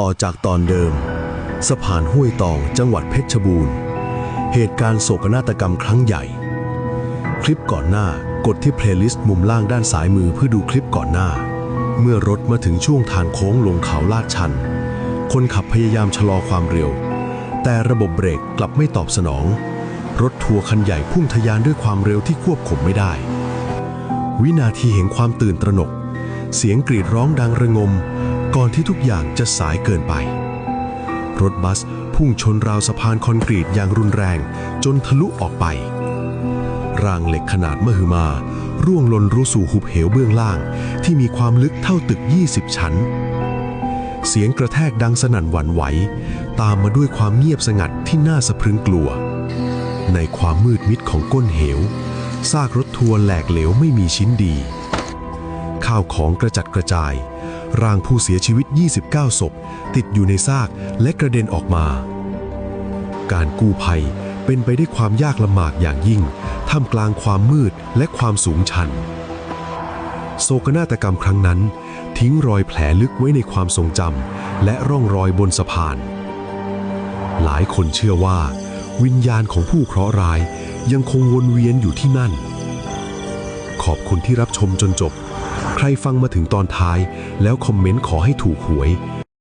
ต่อจากตอนเดิม สะพานห้วยตองจังหวัดเพชรบูรณ์ เหตุการณ์โศกนาฏกรรมครั้งใหญ่ คลิปก่อนหน้ากดที่เพลย์ลิสต์มุมล่างด้านซ้ายมือเพื่อดูคลิปก่อนหน้า เมื่อรถมาถึงช่วงทางโค้งลงเขาลาดชัน คนขับพยายามชะลอความเร็ว แต่ระบบเบรกกลับไม่ตอบสนอง รถทัวร์คันใหญ่พุ่งทะยานด้วยความเร็วที่ควบคุมไม่ได้ วินาทีแห่งความตื่นตระหนก เสียงกรีดร้องดังระงม ก่อนที่ทุกอย่างจะสายเกินไป รถบัสพุ่งชนราวสะพานคอนกรีตอย่างรุนแรง จนทะลุออกไป รางเหล็กขนาดมหึมา ร่วงหล่นรู้สู่หุบเหวเบื้องล่าง ที่มีความลึกเท่าตึก 20 ชั้น เสียงกระแทกดังสนั่นหวั่นไหว ตามมาด้วยความเงียบสงัดที่น่าสะพรึงกลัว ในความมืดมิดของก้นเหวซากรถทัวร์แหลกเหลวไม่มีชิ้นดี ข้าวของกระจัดกระจาย ร่างผู้เสียชีวิต 29 ศพ ติดอยู่ในซากและกระเด็นออกมา การกู้ภัยเป็นไปได้วยความยากลำบากอย่างยิ่ง ท่ามกลางความมืดและความสูงชัน โศกนาฏกรรมครั้งนั้น ทิ้งรอยแผลลึกไว้ในความทรงจำและร่องรอยบนสะพาน หลายคนเชื่อว่า วิญญาณของผู้เคราะห์ร้ายยังคงวนเวียนอยู่ที่นั่น ขอบคุณที่รับชมจนจบ ใครฟังมาถึงตอนท้าย แล้วคอมเมนต์ขอให้ถูกหวย